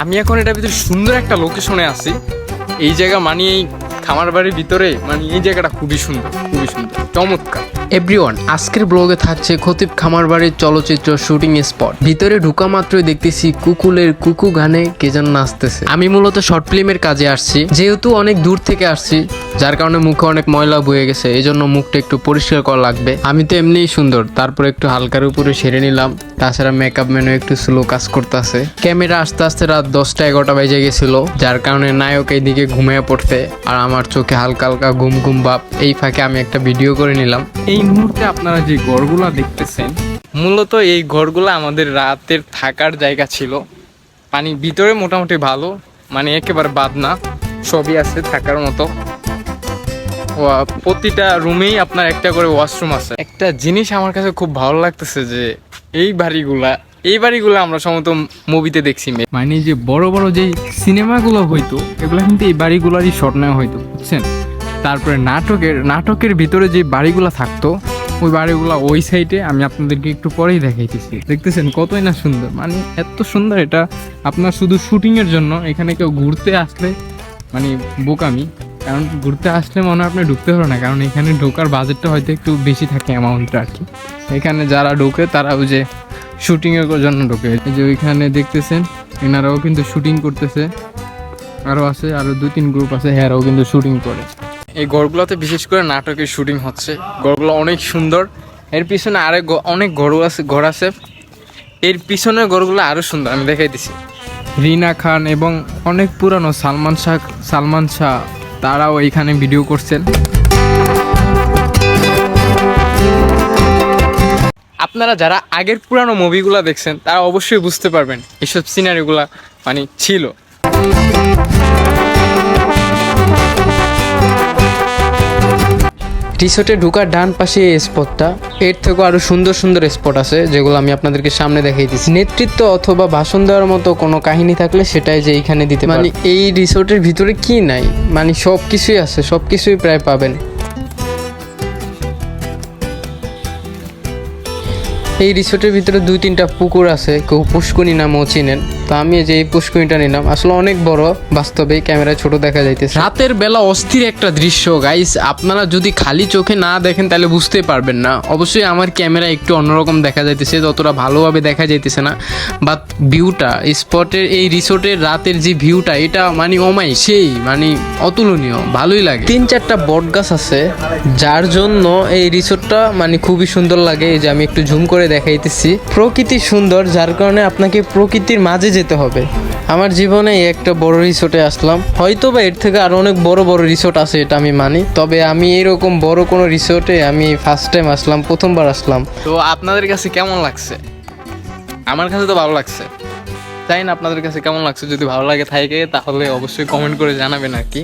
আমি এখন এটা ভিতরে সুন্দর একটা লোকেশনে আছি। এই জায়গা মানে এই খামার বাড়ির ভিতরে মানে এই জায়গাটা খুবই সুন্দর খুবই সুন্দর, চমৎকার। এভরিওয়ান আজকের ব্লগে থাকছে খতিব খামারবাড়ির চলচ্চিত্র শুটিং স্পট ভিতরে ঢুকা মাত্রই দেখতেছি কুকুলের কুকু গানে কে যেন নাচতেছে। আমি মূলত শর্ট ফিল্মের কাজে আসছি, যেহেতু অনেক দূর থেকে আসছি, যার কারণে মুখে অনেক ময়লা বয়ে গেছে এই জন্য মুখটা একটু পরিষ্কার করা লাগবে। আমি তো এমনিই সুন্দর, তারপর একটু হালকার উপরে সেরে নিলাম, তাছাড়া মেকআপ ম্যানও একটু স্লো কাজ করতেছে। ক্যামেরা আস্তে আস্তে রাত দশটা এগারোটা বেজে গেছিল, যার কারণে নায়ক এইদিকে ঘুমিয়ে পড়তে, আর আমার চোখে হালকা হালকা ঘুম ঘুম ভাব। এই ফাঁকে আমি একটা ভিডিও করে নিলাম। এই মুহূর্তে আপনারা যে ঘরগুলা দেখতেছেন, মূলত এই ঘরগুলো আমাদের রাতের থাকার জায়গা ছিল। মানে ভিতরে মোটামুটি ভালো মানে একেবারে বাদ না, সবই আছে থাকার মতো। প্রতিটা রুমেই আপনার একটা করে ওয়াশরুম আছে। একটা জিনিস আমার কাছে খুব ভালো লাগতেছে যে, এই বাড়িগুলা, এই বাড়িগুলো আমরা সম্ভবত মুভিতে দেখছি মানে যে বড় বড় যে সিনেমাগুলো হইতো, এগুলো কিন্তু এই বাড়িগুলোরই শর্ট নেওয়া হইতো, বুঝছেন? তারপরে নাটকের নাটকের ভিতরে যে বাড়িগুলো থাকতো, ওই বাড়িগুলো ওই সাইডে আমি আপনাদেরকে একটু পরেই দেখাইতেছি। দেখতেছেন কতই না সুন্দর। মানে এত সুন্দর এটা। আপনার শুধু শুটিংয়ের জন্য এখানে কেউ ঘুরতে আসলে মানে বোকামি। কারণ ঘুরতে আসলে মনে হয় আপনি ঢুকতে পারো না। কারণ এখানে ঢোকার বাজেটটা হয়তো একটু বেশি থাকে অ্যামাউন্টটা আর কি। এখানে যারা ঢোকে তারা ওই যে শুটিংয়ের জন্য ঢোকে। এই যে ওইখানে দেখতেছেন, এনারাও কিন্তু শুটিং করতেছে। আরও আছে আরও দু তিন গ্রুপ আছে হ্যাঁরাও কিন্তু শুটিং করে। এই গড়গুলোতে বিশেষ করে নাটকের শুটিং হচ্ছে। গড়গুলো অনেক সুন্দর। এর পিছনে আরেক অনেক ঘর আছে ঘর আছে। এর পিছনের ঘরগুলো আরও সুন্দর, আমি দেখাই দিছি। রিনা খান এবং অনেক পুরানো সালমান শাহ সালমান শাহ, তারাও এইখানে ভিডিও করছেন। আপনারা যারা আগের পুরানো মুভিগুলো দেখছেন, তারা অবশ্যই বুঝতে পারবেন, এসব সিনারিগুলা মানে ছিল। রিসোর্টে ঢুকার ডান পাশে এই স্পটটা এর থেকেও আরও সুন্দর সুন্দর স্পট আছে, যেগুলো আমি আপনাদেরকে সামনে দেখাই দিচ্ছি। নেতৃত্ব অথবা ভাষণ দেওয়ার মতো কোনো কাহিনী থাকলে সেটাই যে এইখানে দিতে মানে এই রিসোর্টের ভিতরে কি নাই? মানে সব কিছুই আছে সব কিছুই প্রায় পাবেন। এই রিসোর্টের ভিতরে দুই তিনটা পুকুর আছে, কেউ পুষ্কুনি নামও চিনেন। তো আমি যে এই পুষ্কুনিটা নিলাম। আসলে অনেক বড়, বাস্তবে ক্যামেরায় ছোট দেখা যাইতেছে। রাতের বেলা অস্থির একটা দৃশ্য গাইস আপনারা যদি খালি চোখে না দেখেন, তাহলে বুঝতে পারবেন না। অবশ্যই আমার ক্যামেরা একটু অন্যরকম দেখা যাইতেছে, যতটা ভালোভাবে দেখা যাইতেছে না। বাট ভিউটা স্পটের এই রিসোর্টের রাতের যে ভিউটা এটা মানে অমাই সেই মানে অতুলনীয়, ভালোই লাগে। তিন চারটা বট গাছ আছে, যার জন্য এই রিসোর্টটা মানে খুবই সুন্দর লাগে। এই যে আমি একটু ঝুম করে দেখাইতেছি। প্রকৃতি সুন্দর, যার কারণে আপনাকে প্রকৃতির মাঝে যেতে হবে। আমার জীবনে একটা বড় রিসোর্টে আসলাম। হয়তো বা এর থেকে আরও অনেক বড় বড় রিসোর্ট আছে এটা আমি মানি। তবে আমি এরকম বড় কোনো রিসোর্টে আমি ফার্স্ট টাইম আসলাম, প্রথমবার আসলাম। তো আপনাদের কাছে কেমন লাগছে? আমার কাছে তো ভালো লাগছে। তাই না আপনাদের কাছে কেমন লাগছে? যদি ভালো লাগে থাকে, তাহলে অবশ্যই কমেন্ট করে জানাবেন আর কি।